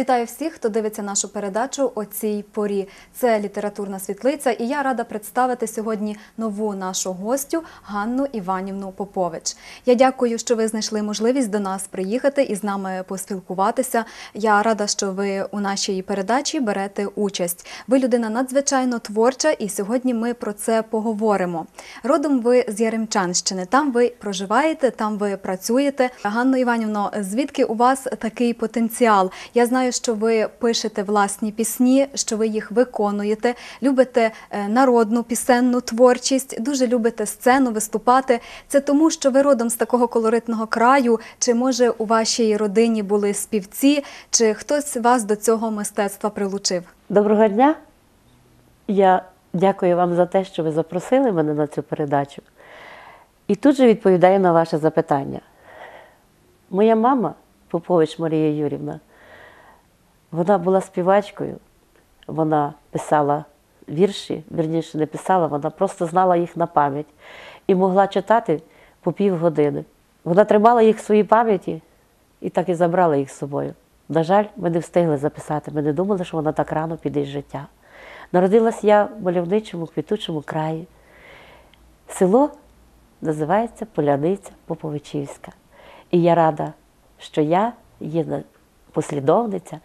Вітаю всіх, хто дивиться нашу передачу о цій порі. Це літературна світлиця, і я рада представити сьогодні нову нашу гостю Ганну Іванівну Попович. Я дякую, що ви знайшли можливість до нас приїхати і з нами поспілкуватися. Я рада, що ви у нашій передачі берете участь. Ви людина надзвичайно творча, і сьогодні ми про це поговоримо. Родом ви з Яремчанщини. Там ви проживаєте, там ви працюєте. Ганно Іванівно, звідки у вас такий потенціал? Я знаю, що ви пишете власні пісні, що ви їх виконуєте, любите е, народну пісенну творчість, дуже любите сцену виступати. Це тому, що ви родом з такого колоритного краю, чи може у вашій родині були співці, чи хтось вас до цього мистецтва прилучив? Доброго дня. Я дякую вам за те, що ви запросили мене на цю передачу. І тут же відповідаю на ваше запитання. Моя мама, Попович Марія Юрівна, вона була співачкою, вона писала вірші, вірніше не писала, вона просто знала їх на пам'ять і могла читати по півгодини. Вона тримала їх в своїй пам'яті і так і забрала їх з собою. На жаль, ми не встигли записати. Ми не думали, що вона так рано піде з життя. Народилась я в мальовничому, квітучому краї. Село називається Поляниця Поповичівська. І я рада, що я є послідовниця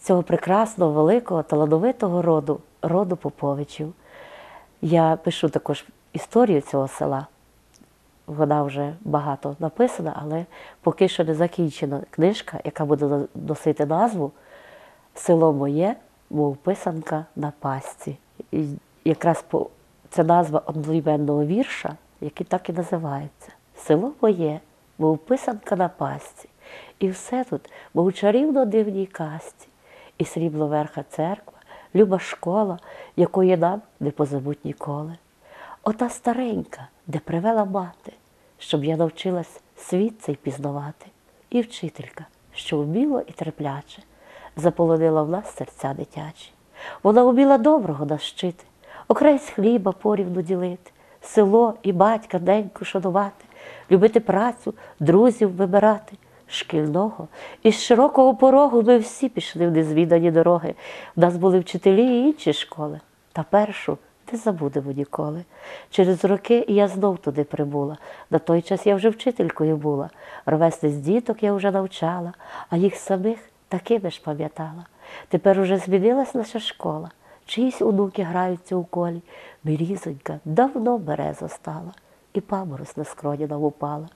цього прекрасного, великого, талановитого роду, роду Поповичів. Я пишу також історію цього села. Вона вже багато написана, але поки що не закінчена книжка, яка буде носити назву Село моє, мов писанка на пасці. І якраз по, це назва одноіменного вірша, який так і називається. Село моє, мов писанка на пасці. І все тут, мов чарівно дивній касті, і срібловерха церква, люба школа, якої нам не позабуть ніколи. Ота старенька, де привела мати, щоб я навчилась світ цей пізнавати, і вчителька, що вміло і терпляче, заполонила в нас серця дитячі. Вона вміла доброго нас вчити, окрайсь хліба порівну ділити, село і батька деньку шанувати, любити працю, друзів вибирати. Шкільного і з широкого порогу ми всі пішли в незвідані дороги. У нас були вчителі і інші школи. Та першу не забудемо ніколи. Через роки я знов туди прибула. На той час я вже вчителькою була. Ровесниць діток я вже навчала, а їх самих такими ж пам'ятала. Тепер уже змінилась наша школа. Чиїсь онуки граються у колі. Берізонька давно береза стала, і паморозь на скроні нам упала.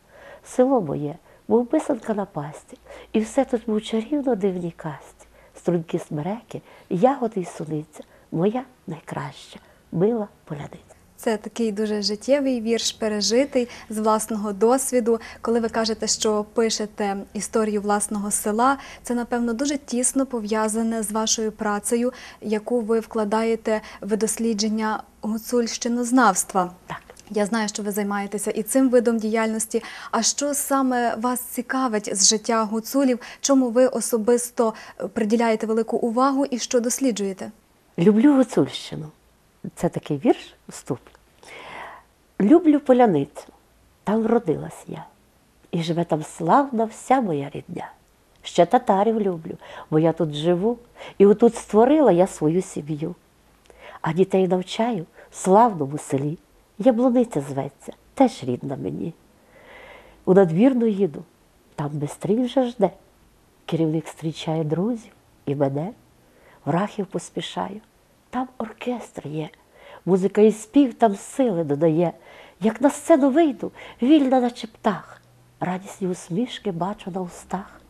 Село моє, мов писанка на пасті, і все тут мов чарівно дивній касті. Струнькі смереки, ягоди й суниця, моя найкраща, мила поляниця. Це такий дуже життєвий вірш, пережитий з власного досвіду. Коли ви кажете, що пишете історію власного села, це напевно дуже тісно пов'язане з вашою працею, яку ви вкладаєте в дослідження гуцульщинознавства. Так. Я знаю, що ви займаєтеся і цим видом діяльності. А що саме вас цікавить з життя гуцулів? Чому ви особисто е, приділяєте велику увагу і що досліджуєте? Люблю Гуцульщину. Це такий вірш вступ. Люблю поляницю, там родилась я. І живе там славна вся моя рідня. Ще татарів люблю, бо я тут живу, і отут створила я свою сім'ю. А дітей навчаю в славному селі. Яблуниця зветься, теж рідна мені. У надвірну їду, там бистрій вже жде. Керівник зустрічає друзів і мене. В рахів поспішаю, там оркестр є, музика і спів там сили додає. Як на сцену вийду, вільна, наче птах, радісні усмішки бачу на устах.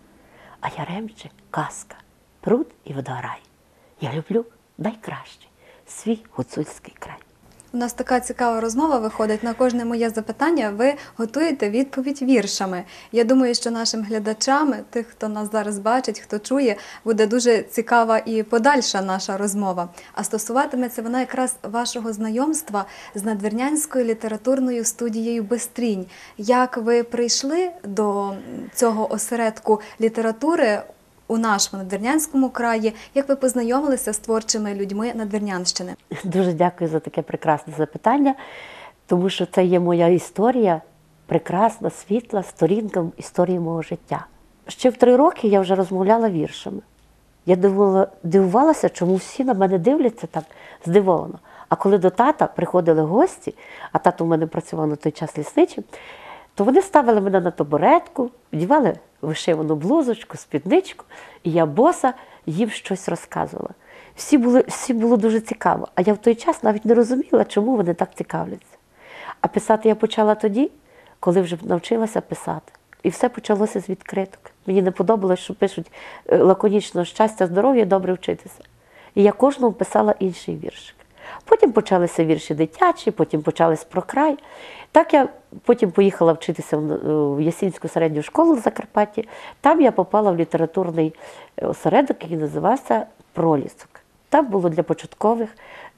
А Яремче казка, пруд і водорай. Я люблю найкраще свій гуцульський край. У нас така цікава розмова виходить. На кожне моє запитання ви готуєте відповідь віршами. Я думаю, що нашим глядачам, тих, хто нас зараз бачить, хто чує, буде дуже цікава і подальша наша розмова. А стосуватиметься вона якраз вашого знайомства з надвірнянською літературною студією Бестрінь. Як ви прийшли до цього осередку літератури? У нашому надвірнянському краї, як ви познайомилися з творчими людьми Надвірнянщини? Дуже дякую за таке прекрасне запитання, тому що це є моя історія, прекрасна, світла сторінка історії мого життя. Ще в три роки я вже розмовляла віршами. Я дивувала, дивувалася, чому всі на мене дивляться так здивовано. А коли до тата приходили гості, а тато в мене працював на той час лісничим, то вони ставили мене на табуретку, вдівали вишивану блузочку, спідничку, і я боса їм щось розказувала. Всі були, всі було дуже цікаво. А я в той час навіть не розуміла, чому вони так цікавляться. А писати я почала тоді, коли вже навчилася писати. І все почалося з відкриток. Мені не подобалось, що пишуть е, лаконічно щастя, здоров'я, добре вчитися. І я кожному писала інший віршик. Потім почалися вірші дитячі, потім почались про край. Так я потім поїхала вчитися в в Ясінську середню школу в Закарпатті. Там я попала в літературний е, осередок, який називався Пролісок. Там було для початкових,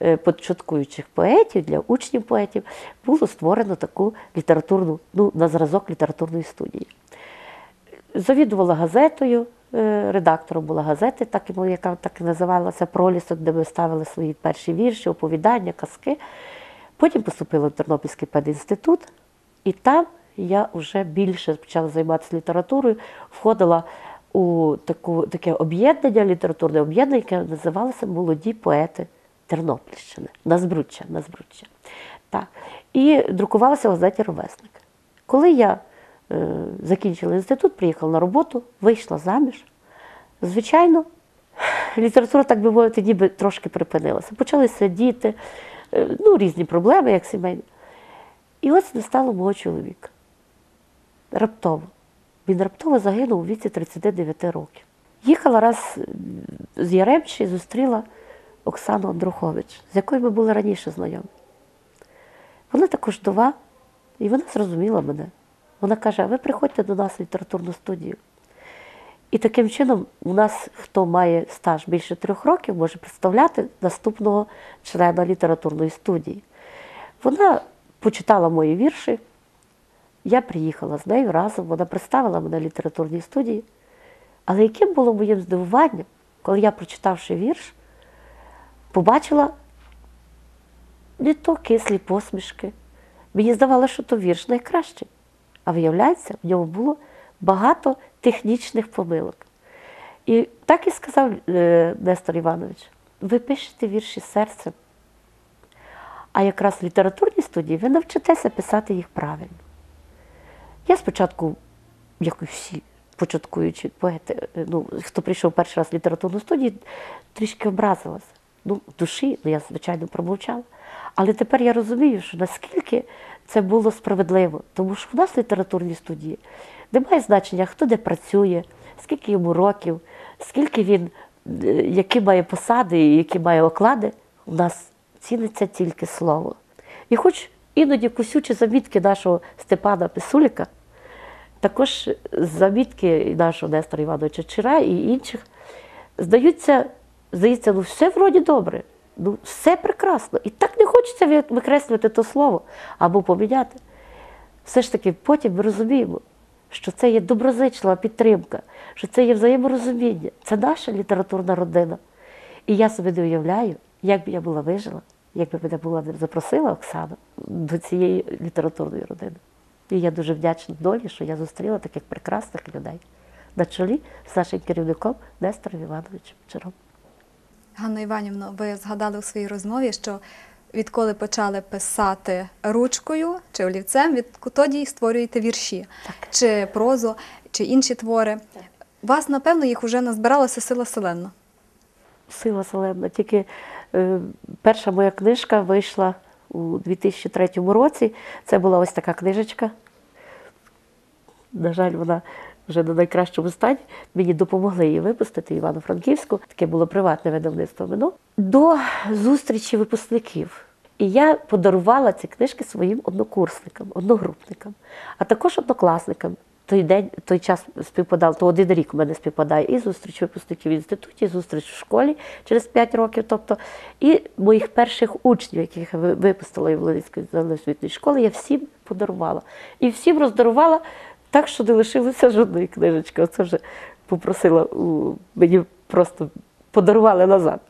е, початкуючих поетів, для учнів поетів, було створено таку літературну, ну, на зразок літературної студії. Завідувала газетою, е, редактором була газети, так, і- яка так і називалася Пролісок, де ми ставили свої перші вірші, оповідання, казки. Потім поступила в Тернопільський педінститут, і там я вже більше почала займатися літературою, входила у таку, таке об'єднання, літературне об'єднання, яке називалося Молоді поети Тернопільщини, Назбруччя, Назбруччя. Так. І друкувалася в газеті Ровесник. Коли я е, закінчила інститут, приїхала на роботу, вийшла заміж, звичайно, література, так би мовити, ніби трошки припинилася. Почалися діти, е, ну, різні проблеми, як сімейні. І ось не стало мого чоловіка. Раптово. Він раптово загинув у віці 39 років. Їхала раз е, з Яремчі і зустріла Оксану Андрухович, з якою ми були раніше знайомі. Вона також вдова, і вона зрозуміла мене. Вона каже: ви приходьте до нас в літературну студію. І таким чином, у нас, хто має стаж більше трьох років, може представляти наступного члена літературної студії. Вона почитала мої вірші, я приїхала з нею разом, вона представила мене літературній студії. Але яким було моїм здивуванням, коли я, прочитавши вірш, побачила не то кислі посмішки. Мені здавалося, що то вірш найкращий. А виявляється, в ньому було багато технічних помилок. І так і сказав е, Нестор Іванович: ви пишете вірші серцем, а якраз в літературній студії ви навчитеся писати їх правильно. Я спочатку, як і всі початкуючі поети, е, ну, хто прийшов перший раз в літературну студію, трішки образилася. Ну, в душі, ну я, звичайно, промовчала. Але тепер я розумію, що наскільки це було справедливо, тому що в нас в літературній студії немає значення, хто де працює, скільки йому років, скільки він, е, які має посади і які має оклади. У нас ціниться тільки слово. І хоч іноді кусючі замітки нашого Степана Писуліка, також замітки нашого Нестора Івановича Чира і інших, здаються, здається, ну все вроді добре, ну все прекрасно. І так не хочеться викреслювати то слово або поміняти. Все ж таки, потім ми розуміємо, що це є доброзичлива підтримка, що це є взаєморозуміння, це наша літературна родина. І я собі не уявляю, як би я була вижила, якби мене була запросила Оксана до цієї літературної родини. І я дуже вдячна долі, що я зустріла таких прекрасних людей на чолі з нашим керівником Нестором Івановичем Чаром. Ганно Іванівно, ви згадали у своїй розмові, що відколи почали писати ручкою чи олівцем, відтоді й створюєте вірші, чи прозу, чи інші твори. У вас, напевно, їх вже назбиралося сила селенна. Сила селебна. Тільки е, перша моя книжка вийшла у 2003 році. Це була ось така книжечка. На жаль, вона вже на найкращому стані. Мені допомогли її випустити Івано-Франківську. Таке було приватне видавництво вино. До зустрічі випускників. І я подарувала ці книжки своїм однокурсникам, одногрупникам, а також однокласникам. Той день, той час співпадав, то один рік у мене співпадає і зустріч випускників в інституті, і зустріч в школі через 5 років. Тобто, і моїх перших учнів, яких я ви- випустила в Волинської загальноосвітньої школи, я всім подарувала. І всім роздарувала так, що не лишилося жодної книжечки. Оце вже попросила у мені просто подарували назад,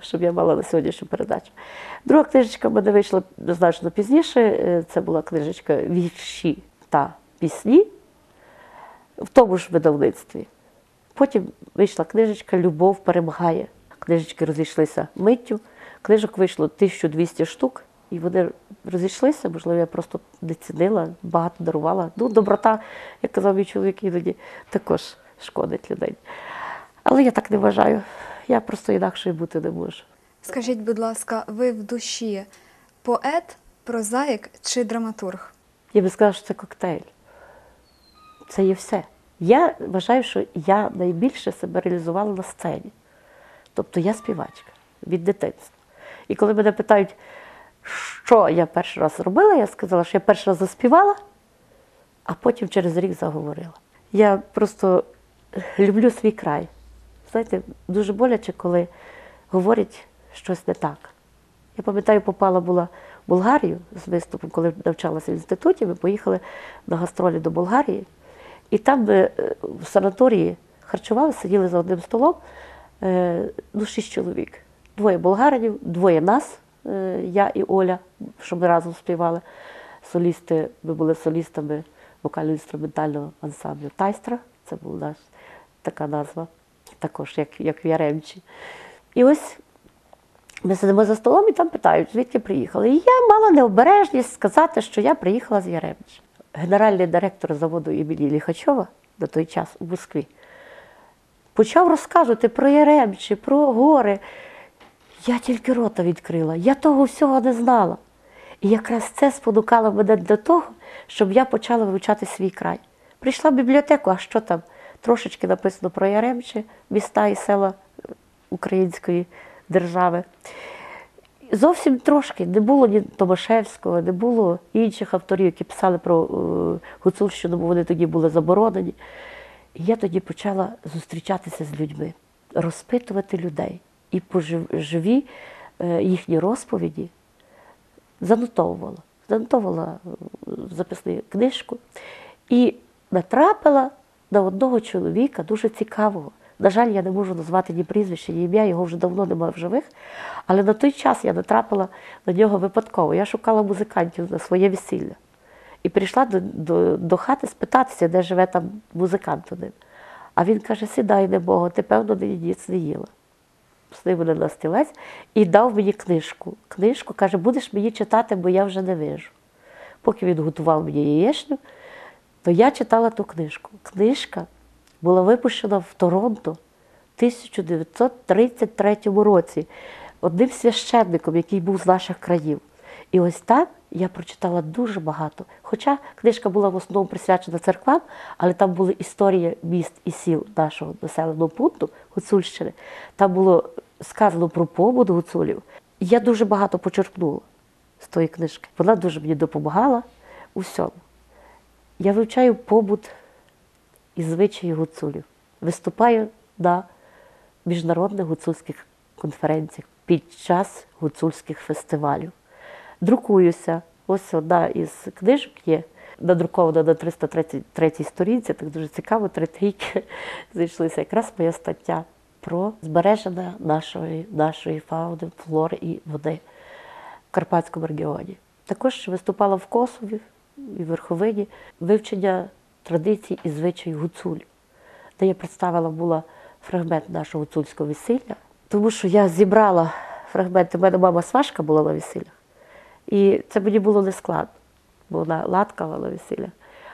щоб я мала на сьогоднішню передачу. Друга книжечка в мене вийшла значно пізніше. Е, Це була книжечка Вірші та пісні в тому ж видавництві. Потім вийшла книжечка Любов перемагає. Книжечки розійшлися миттю. Книжок вийшло 1200 штук, і вони розійшлися. Можливо, я просто не цінила, багато дарувала. Ну, доброта, як казав мій чоловік, іноді також шкодить людей. Але я так не вважаю. Я просто інакше бути не можу. Скажіть, будь ласка, ви в душі поет, прозаїк чи драматург? Я би сказала, що це коктейль. Це є все. Я вважаю, що я найбільше себе реалізувала на сцені. Тобто я співачка від дитинства. І коли мене питають, що я перший раз робила, я сказала, що я перший раз заспівала, а потім через рік заговорила. Я просто люблю свій край. Знаєте, дуже боляче, коли говорять щось не так. Я пам'ятаю, попала була в Болгарію з виступом, коли навчалася в інституті. Ми поїхали на гастролі до Болгарії. І там ми е, в санаторії харчувалися, сиділи за одним столом, е, ну, шість чоловік. Двоє болгаринів, двоє нас, я і Оля, що ми разом співали. Солісти, ми були солістами вокально-інструментального ансамблю Тайстра. Це була наш така назва, також як, як в Яремчі. І ось ми сидимо за столом і там питають, звідки приїхали. І я мала необережність сказати, що я приїхала з Яремча. Генеральний директор заводу імені Ліхачова на той час у Москві почав розказувати про Яремчі, про гори. Я тільки рота відкрила, я того всього не знала. І якраз це спонукало мене для того, щоб я почала вивчати свій край. Прийшла в бібліотеку, а що там? Трошечки написано про Яремчі, міста і села української держави. Зовсім трошки не було ні Томашевського, не було інших авторів, які писали про е, Гуцульщину, бо вони тоді були заборонені. І я тоді почала зустрічатися з людьми, розпитувати людей і поживі живі е, їхні розповіді занотовувала. Занотовувала е, записну книжку і натрапила на одного чоловіка дуже цікавого. На жаль, я не можу назвати ні прізвище, ні ім'я, його вже давно немає в живих. Але на той час я натрапила на нього випадково. Я шукала музикантів на своє весілля. І прийшла до, до, до хати спитатися, де живе там музикант один. А він каже: сідай, не Богу, ти певно ніц не їла. На стілець і дав мені книжку. Книжку каже, будеш мені читати, бо я вже не вижу. Поки він готував мені яєчню, то я читала ту книжку. Книжка була випущена в Торонто в 1933 році одним священником, який був з наших країв. І ось там я прочитала дуже багато. Хоча книжка була в основному присвячена церквам, але там були історії міст і сіл нашого населеного пункту Гуцульщини. Там було сказано про побут гуцулів. Я дуже багато почерпнула з тої книжки. Вона дуже мені допомагала у всьому. Я вивчаю побут і звичаї гуцулів. Виступаю на міжнародних гуцульських конференціях під час гуцульських фестивалів. Друкуюся. Ось одна із книжок є, надрукована на 333 сторінці, так дуже цікаво, три трійки зійшлися. Якраз моя стаття про збереження нашої, нашої фауни, флори і води в Карпатському регіоні. Також виступала в Косові і Верховині вивчення традицій і звичаїв гуцулів, де я представила була фрагмент нашого гуцульського весілля, тому що я зібрала фрагменти. У мене мама сважка була на весіллях. І це мені було не складно, бо вона латкала на весіллях.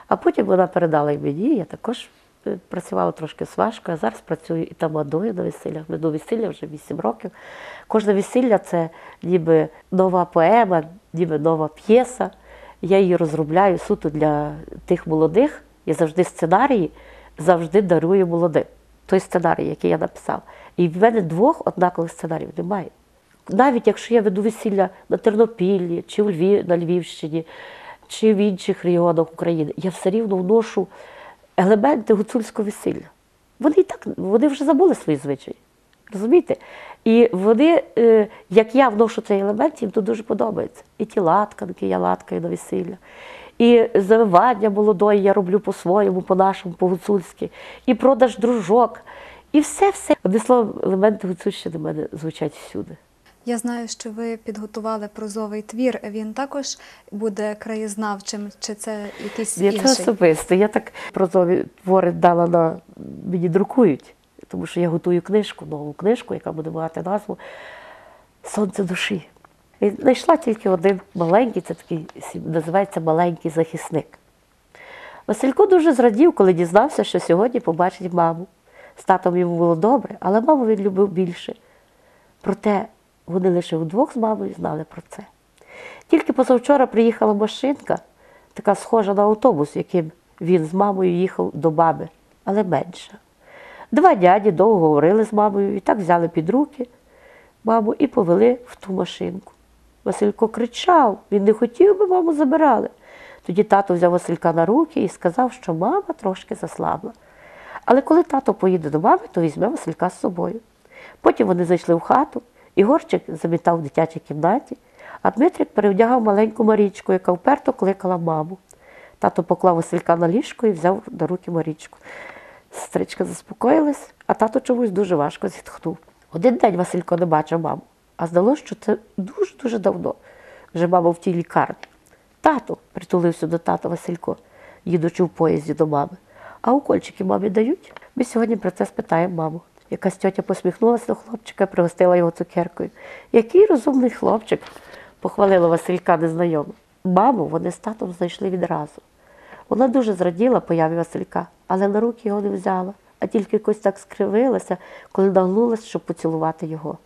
А потім вона передала і мені, я також працювала трошки з важкою, а зараз працюю і тамадою на весіллях. Веду весілля вже 8 років. Кожне весілля це ніби нова поема, ніби нова п'єса. Я її розробляю суто для тих молодих. Я завжди сценарії завжди дарую молодим. Той сценарій, який я написав. І в мене двох однакових сценаріїв немає навіть якщо я веду весілля на Тернопіллі, чи у Львів, на Львівщині, чи в інших регіонах України, я все рівно вношу елементи гуцульського весілля. Вони і так вони вже забули свої звичаї. Розумієте? І вони, е, як я вношу цей елемент, їм то дуже подобається. І ті латканки я латкаю на весілля. І завивання молодої я роблю по-своєму, по-нашому, по-гуцульськи, і продаж дружок. І все-все. Одним словом, елементи гуцульщини в мене звучать всюди. Я знаю, що ви підготували прозовий твір. Він також буде краєзнавчим, чи це якийсь Я це особисто. Я так прозові твори дала на мені друкують, тому що я готую книжку, нову книжку, яка буде мати назву Сонце душі. І знайшла тільки один маленький, це такий називається маленький захисник. Василько дуже зрадів, коли дізнався, що сьогодні побачить маму. З татом йому було добре, але маму він любив більше. Проте вони лише вдвох з мамою знали про це. Тільки позавчора приїхала машинка, така схожа на автобус, яким він з мамою їхав до баби, але менша. Два дяді довго говорили з мамою і так взяли під руки маму і повели в ту машинку. Василько кричав, він не хотів, би маму забирали. Тоді тато взяв Василька на руки і сказав, що мама трошки заслабла. Але коли тато поїде до мами, то візьме Василька з собою. Потім вони зайшли в хату, Ігорчик замітав в дитячій кімнаті, а Дмитрик перевдягав маленьку Марічку, яка вперто кликала маму. Тато поклав Василька на ліжко і взяв до руки Марічку. Сестричка заспокоїлась, а тато чомусь дуже важко зітхнув. Один день Василько не бачив маму, а здалося, що це дуже-дуже давно. Вже мама в тій лікарні. Тато притулився до тата Василько, їдучи в поїзді до мами. А укольчики мамі дають? Ми сьогодні про це спитаємо маму. Якась тьотя посміхнулася до хлопчика, пригостила його цукеркою. Який розумний хлопчик, похвалила Василька незнайома. Маму вони з татом знайшли відразу. Вона дуже зраділа появі Василька, але на руки його не взяла, а тільки якось так скривилася, коли нагнулася, щоб поцілувати його.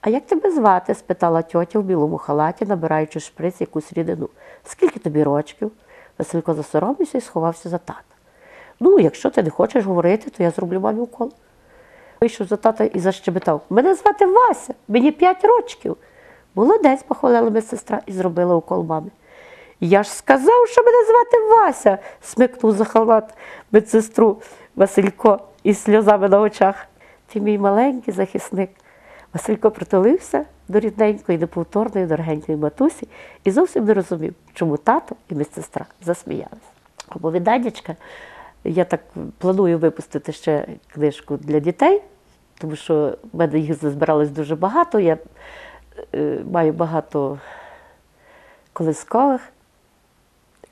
А як тебе звати? спитала тьотя в білому халаті, набираючи шприц якусь рідину. Скільки тобі рочків? Василько засоромився і сховався за тата. Ну, якщо ти не хочеш говорити, то я зроблю мамі укол. Вийшов за тата і защебетав. Мене звати Вася, мені п'ять рочків. Молодець, похвалила медсестра і зробила укол мамі. Я ж сказав, що мене звати Вася, смикнув за халат медсестру Василько із сльозами на очах. Ти мій маленький захисник. Василько притулився до рідненької, неповторної, дорогенької матусі і зовсім не розумів, чому тато і медсестра засміялися. Оповіданнячка, я так планую випустити ще книжку для дітей, тому що в мене їх збиралось дуже багато. Я е, маю багато колискових,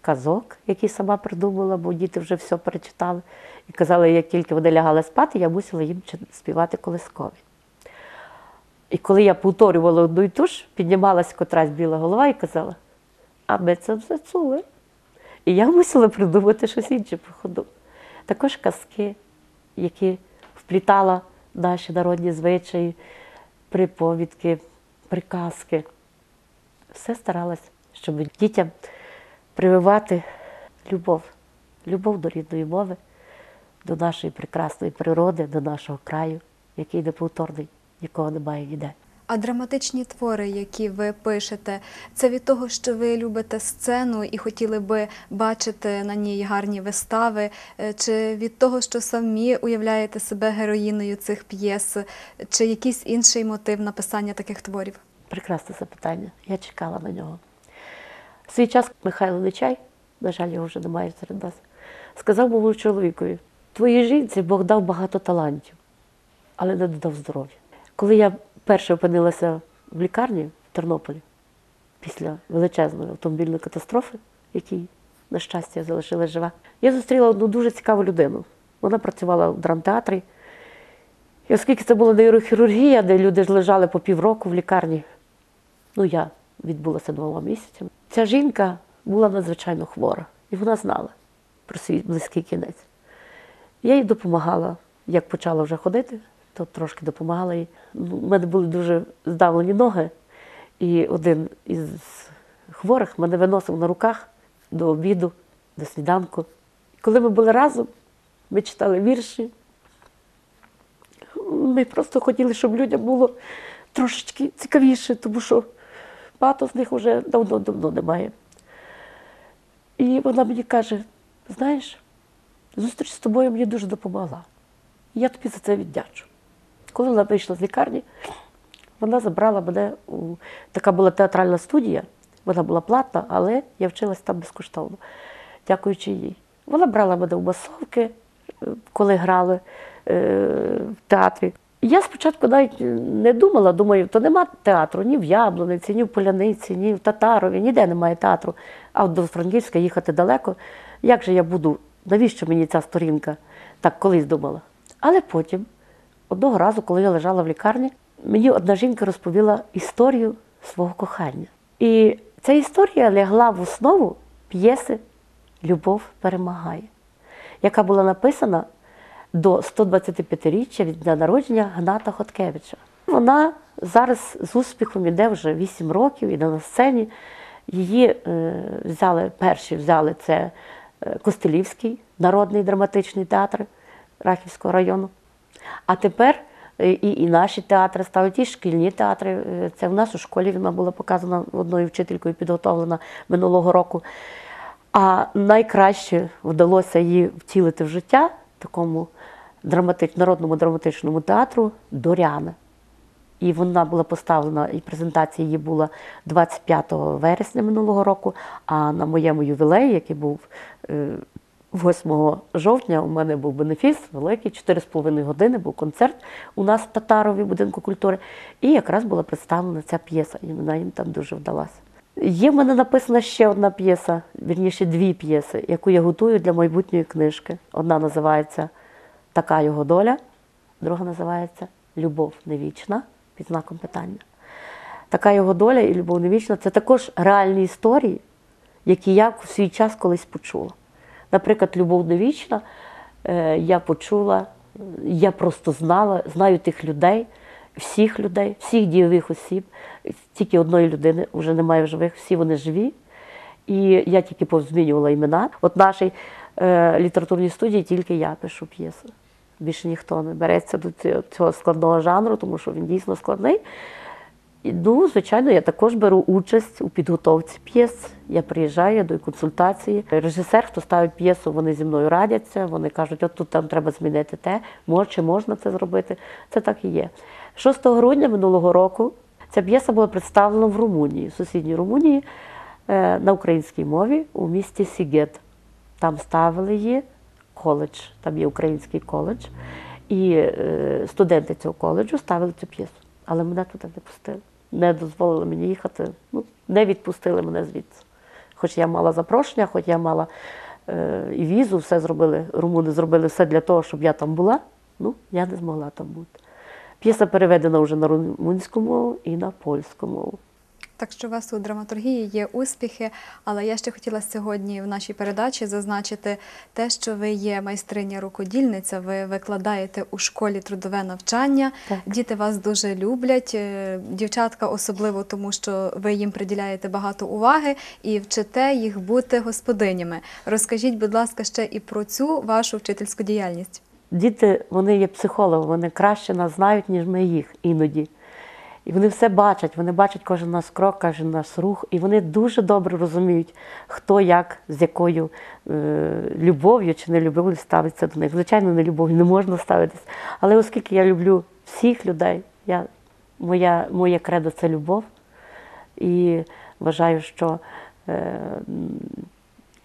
казок, які сама придумала, бо діти вже все перечитали. І казали, як тільки вони лягали спати, я мусила їм співати колискові. І коли я повторювала одну і ту ж, піднімалась котрась біла голова і казала, а ми це все чули. І я мусила придумати щось інше по ходу. Також казки, які вплітала наші народні звичаї, приповідки, приказки. Все старалась, щоб дітям прививати любов, любов до рідної мови, до нашої прекрасної природи, до нашого краю, який неповторний, нікого немає ніде. А драматичні твори, які ви пишете, це від того, що ви любите сцену і хотіли би бачити на ній гарні вистави, е, чи від того, що самі уявляєте себе героїною цих п'єс, чи якийсь інший мотив написання таких творів? Прекрасне запитання. Я чекала на нього. Свій час Михайло Нечай, на жаль, його вже немає серед нас, сказав моєму чоловікові: твоїй жінці Бог дав багато талантів, але не додав здоров'я. Коли я перше опинилася в лікарні в Тернополі після величезної автомобільної катастрофи, якій, на щастя, я залишилась жива, я зустріла одну дуже цікаву людину. Вона працювала в драмтеатрі. І оскільки це була нейрохірургія, де люди ж лежали по півроку в лікарні, ну я відбулася двома місяцями. Ця жінка була надзвичайно хвора, і вона знала про свій близький кінець. Я їй допомагала, як почала вже ходити, то трошки допомагала У мене були дуже здавлені ноги, і один із хворих мене виносив на руках до обіду, до сніданку. Коли ми були разом, ми читали вірші, ми просто хотіли, щоб людям було трошечки цікавіше, тому що багато з них вже давно-давно немає. І вона мені каже: знаєш, зустріч з тобою мені дуже допомогла. І я тобі за це віддячу. Коли вона вийшла з лікарні, вона забрала мене у така була театральна студія, вона була платна, але я вчилась там безкоштовно, дякуючи їй. Вона брала мене в масовки, е, коли грали е, в театрі. Я спочатку навіть не думала, думаю, то нема театру ні в Яблуниці, ні в Поляниці, ні в Татарові, ніде немає театру. А до Франківська їхати далеко. Як же я буду? Навіщо мені ця сторінка? Так колись думала. Але потім, одного разу, коли я лежала в лікарні, мені одна жінка розповіла історію свого кохання. І ця історія лягла в основу п'єси Любов перемагає, яка була написана до 125-річчя від дня народження Гната Хоткевича. Вона зараз з успіхом іде вже 8 років, іде на сцені. Її е, взяли, перші взяли це е, Костелівський народний драматичний театр Рахівського району. А тепер е, і, і наші театри ставлять, і шкільні театри. Е, Це в нас у школі вона була показана одною вчителькою, підготовлена минулого року. А найкраще вдалося її втілити в життя такому драматич, народному драматичному театру Доряна. І вона була поставлена, і презентація її була 25 вересня минулого року. А на моєму ювілеї, який був е, 8 жовтня, у мене був бенефіс великий, 4,5 години був концерт у нас в Татарові, будинку культури. І якраз була представлена ця п'єса, і вона їм там дуже вдалася. Є в мене написана ще одна п'єса, вірніше дві п'єси, яку я готую для майбутньої книжки. Одна називається Така його доля, друга називається Любов невічна під знаком питання. Така його доля і любов невічна це також реальні історії, які я в свій час колись почула. Наприклад, Любов невічна е, я почула, я просто знала, знаю тих людей, всіх людей, всіх дійових осіб. Тільки одної людини вже немає в живих, всі вони живі. І я тільки повзмінювала імена. От нашій е, літературній студії тільки я пишу п'єси. Більше ніхто не береться до цього складного жанру, тому що він дійсно складний. Ну, звичайно, я також беру участь у підготовці п'єс. Я приїжджаю, я даю консультації. Режисер, хто ставить п'єсу, вони зі мною радяться. Вони кажуть, от тут там треба змінити те, може, чи можна це зробити. Це так і є. 6 грудня минулого року ця п'єса була представлена в Румунії, в сусідній Румунії е, на українській мові у місті Сігет. Там ставили її коледж, там є український коледж. І е, студенти цього коледжу ставили цю п'єсу. Але мене туди не пустили. Не дозволили мені їхати, ну, не відпустили мене звідси. Хоч я мала запрошення, хоч я мала е, і візу, все зробили, румуни зробили все для того, щоб я там була. Ну, я не змогла там бути. П'єса переведена вже на румунську мову і на польську мову. Так що у вас у драматургії є успіхи, але я ще хотіла сьогодні в нашій передачі зазначити те, що ви є майстриня рукодільниця, ви викладаєте у школі трудове навчання. Так. Діти вас дуже люблять, е, дівчатка особливо тому, що ви їм приділяєте багато уваги і вчите їх бути господинями. Розкажіть, будь ласка, ще і про цю вашу вчительську діяльність. Діти, вони є психологи, вони краще нас знають, ніж ми їх іноді. І вони все бачать, вони бачать кожен наш крок, кожен наш рух, і вони дуже добре розуміють, хто як, з якою е, любов'ю чи не любов'ю ставиться до них. Звичайно, не любов'ю не можна ставитись. Але оскільки я люблю всіх людей, я, моя, моє кредо це любов. І вважаю, що е,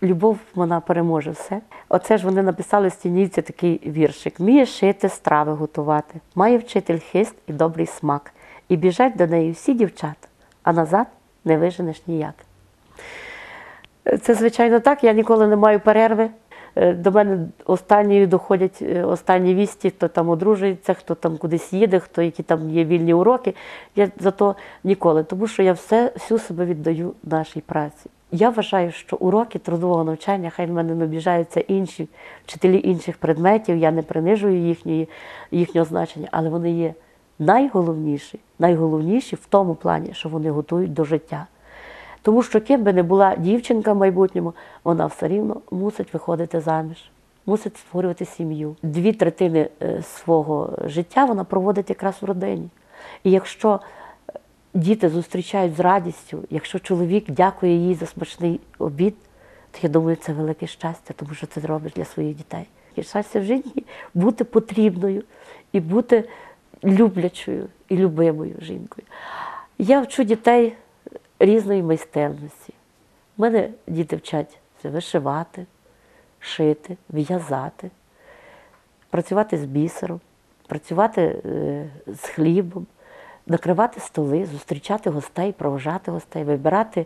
любов вона переможе все. Оце ж вони написали в стінівці такий віршик: Вміє шити, страви готувати, має вчитель хист і добрий смак. І біжать до неї всі дівчата, а назад не виженеш ніяк. Це, звичайно, так. Я ніколи не маю перерви. Е, До мене останньою доходять е, останні вісті, хто там одружується, хто там кудись їде, хто які там є вільні уроки. Я зато ніколи, тому що я все, всю себе віддаю нашій праці. Я вважаю, що уроки трудового навчання, хай в мене не обіжаються інші вчителі інших предметів, я не принижую їхньої, їхнього значення, але вони є найголовніші, найголовніші в тому плані, що вони готують до життя. Тому що ким би не була дівчинка в майбутньому, вона все рівно мусить виходити заміж, мусить створювати сім'ю. Дві третини е, свого життя вона проводить якраз в родині. І якщо е, діти зустрічають з радістю, якщо чоловік дякує їй за смачний обід, то я думаю, це велике щастя, тому що це робиш для своїх дітей. І щастя в житті бути потрібною і бути люблячою і любимою жінкою. Я вчу дітей різної майстерності. У мене діти вчать вишивати, шити, в'язати, працювати з бісером, працювати е, з хлібом, накривати столи, зустрічати гостей, провожати гостей, вибирати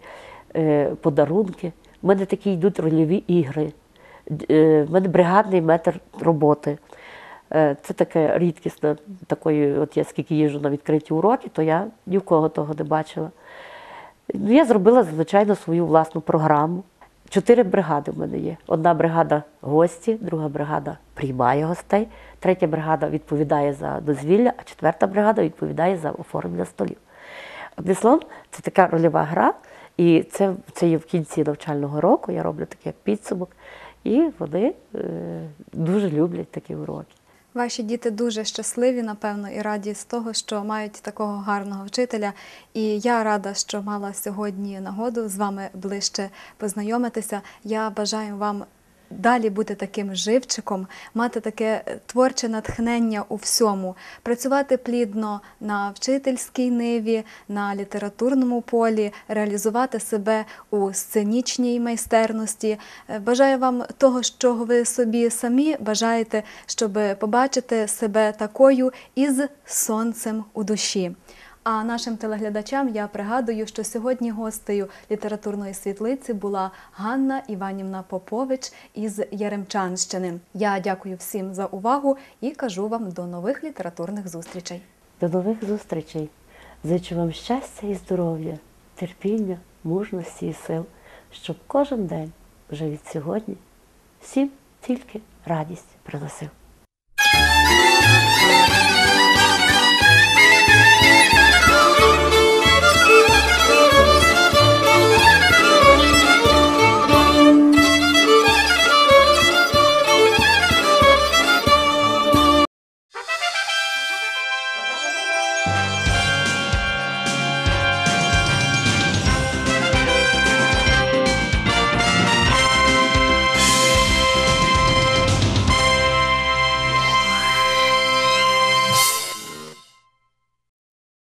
е, подарунки. У мене такі йдуть рольові ігри. Е, В мене бригадний метр роботи. Е, Це таке рідкісне, такої, от я скільки їжджу на відкриті уроки, то я ні в кого того не бачила. Ну, Я зробила, звичайно, свою власну програму. Чотири бригади в мене є. Одна бригада гості, друга бригада приймає гостей, третя бригада відповідає за дозвілля, а четверта бригада відповідає за оформлення столів. Одним словом, це така рольова гра, і це, це є в кінці навчального року. Я роблю такий підсумок, і вони е, дуже люблять такі уроки. Ваші діти дуже щасливі, напевно, і раді з того, що мають такого гарного вчителя. І я рада, що мала сьогодні нагоду з вами ближче познайомитися. Я бажаю вам далі бути таким живчиком, мати таке творче натхнення у всьому, працювати плідно на вчительській ниві, на літературному полі, реалізувати себе у сценічній майстерності. Е, Бажаю вам того, що ви собі самі бажаєте, щоб побачити себе такою із сонцем у душі. А нашим телеглядачам я пригадую, що сьогодні гостею літературної світлиці була Ганна Іванівна Попович із Яремчанщини. Я дякую всім за увагу і кажу вам до нових літературних зустрічей. До нових зустрічей. Зичу вам щастя і здоров'я, терпіння, мужності і сил, щоб кожен день вже від сьогодні всім тільки радість приносив.